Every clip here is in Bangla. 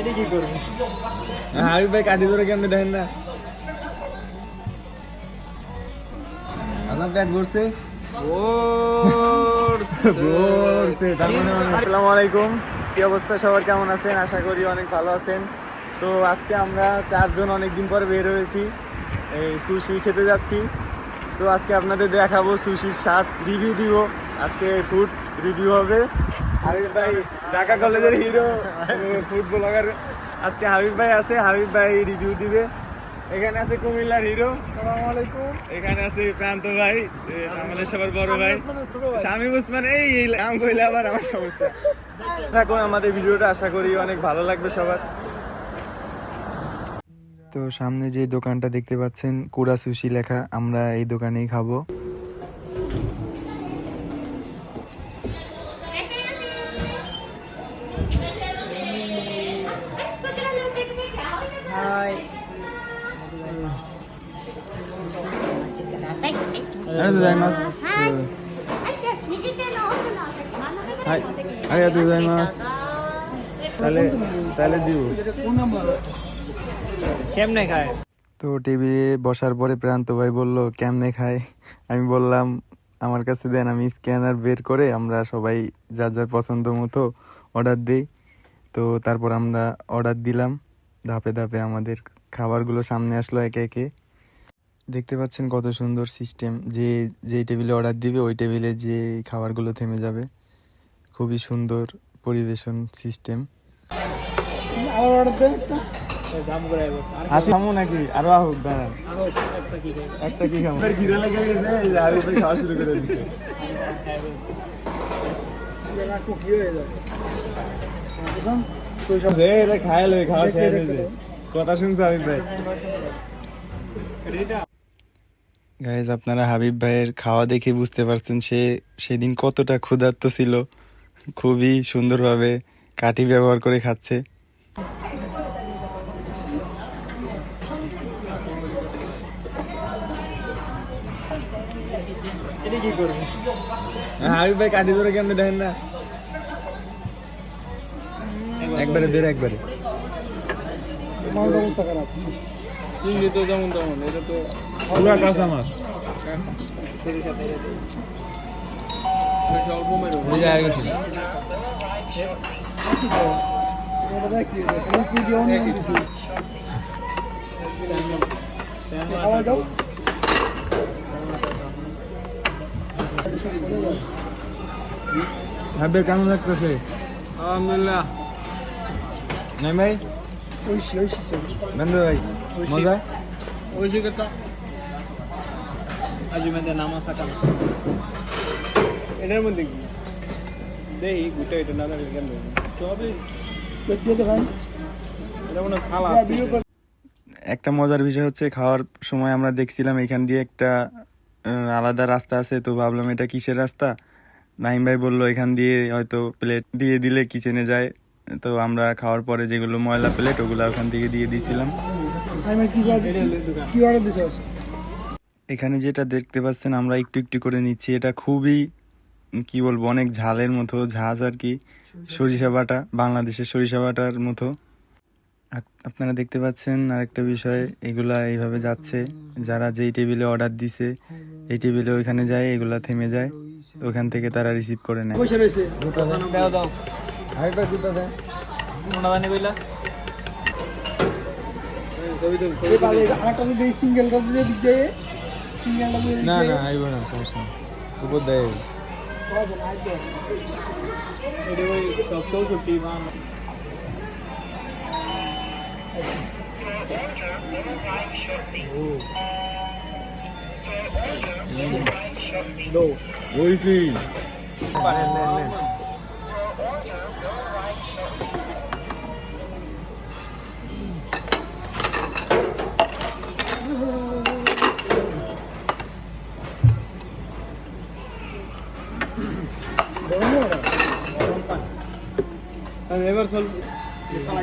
এটা কি করবে? হাবিব ভাই কাটি ধরে কেমনে দেখেন না? আপনার প্যাট ভরছে। মানে আসসালামু আলাইকুম। কি অবস্থা? সবার কেমন আছেন? আশা করি অনেক ভালো আছেন। তো আজকে আমরা চারজন অনেকদিন পরে বের হয়েছি। এই সুশি খেতে যাচ্ছি। তো আজকে আপনাদের দেখাবো সুশির স্বাদ। রিভিউ দিব। আজকে ফুড রিভিউ হবে। হাবিব ভাই ঢাকা কলেজের হিরো ফুড ব্লগার আজকে হাবিব ভাই আছে হাবিব ভাই রিভিউ দিবে। এখানে আছে কুমিল্লার হিরো সালামু আলাইকুম। এখানে আছে প্রান্ত ভাই আমাদের সবার বড় ভাই। স্বামী উসমান এই এই নাম কইলে আবার আমার সমস্যা। থাকুন আমাদের ভিডিওটা আশা করি অনেক ভালো লাগবে সবার। তো সামনে যে দোকানটা দেখতে পাচ্ছেন কুরা সুশি লেখা আমরা এই দোকানেই খাব। とうございますはい。右手の奥のお席、真ん中ぐらいのお席にはいありがとうございます তাহলে তাহলে দিব কোন নাম্বার কেমনে খায় তো টেবিলে বসার পরে প্রান্ত ভাই বলল কেমনে খায় আমি বললাম আমার কাছে দেন আমি স্ক্যানার বের করে আমরা সবাই যার যার পছন্দ মতো অর্ডার দিই তো তারপর আমরা অর্ডার দিলাম ধাপে ধাপে আমাদের খাবারগুলো সামনে আসলো একে একে দেখতে পাচ্ছেন কত সুন্দর সিস্টেম যে যেই টেবিলে অর্ডার দিবে ওই টেবিলে যে খাবারগুলো থেমে যাবে। খুবই সুন্দর পরিবেশন সিস্টেম আসি নাকি আরও আহুক দাঁড়ান। একটা কি খাবে? একটা কি খাব তার লেগে গেছে এই যে হাবিব ভাই খাওয়া শুরু করে দিচ্ছে না কুকি যাবে বুঝলাম শৈশব রে রে খায় লই খাওয়া শেষ কথা শুনছো হাবিব ভাই। গাইজ আপনারা হাবিব ভাইয়ের খাওয়া দেখে বুঝতে পারছেন সে সেদিন কতটা ক্ষুধার্ত ছিল। খুবই সুন্দরভাবে কাঠি ব্যবহার করে খাচ্ছে। করবে? হাবিব ভাই কাটি ধরে কেমনে দেখেন না? একবারে দেড় একবারে। চিংড়ি তো যেমন তেমন এটা তো পুরা কাঁচা মাছ ভাই কেমন লাগতেছে? আলহামদুলিল্লাহ। নাই ভাই? বন্ধু ভাই মজা? ঐশী কথা এটা না লাগে কেন তবে এটা মনে সালা একটা মজার বিষয় হচ্ছে খাওয়ার সময় আমরা দেখছিলাম এখান দিয়ে একটা আলাদা রাস্তা আছে তো ভাবলাম এটা কিসের রাস্তা? নাইম ভাই বলল এখান দিয়ে হয়তো প্লেট দিয়ে দিলে কিচেনে যায়। তো আমরা খাওয়ার পরে যেগুলো ময়লা প্লেট ওগুলো ওখান থেকে দিয়ে দিয়েছিলাম কি অর্ডার দিছে? এখানে যেটা দেখতে পাচ্ছেন আমরা একটু একটু করে নিচ্ছি। এটা খুবই কি বলব অনেক ঝালের মতো ঝাঁজ আর কি। সরিষা বাটা বাংলাদেশের সরিষা বাটার মতো। আপনারা দেখতে পাচ্ছেন আরেকটা বিষয় এগুলা এইভাবে যাচ্ছে। যারা যেই টেবিলে অর্ডার দিছে এই টেবিলে ওইখানে যায় এগুলা থেমে যায়। ওখান থেকে তারা রিসিভ করে নেয়। পয়সা não no, I will not. Sorry, sorry. Go go there. Why did I do Anyway, so close with P1. Oh. No. Wifi. Oh, man, man, man. এবার সল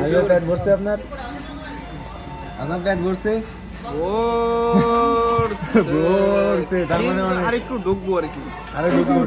হাবিব ভাই প্যাট ভরছে আপনার? আপনার প্যাট ভরছে? ভরছে। তার মানে অনেক। আর একটু ঢুকবো আর কি। আরে ঢুকবো।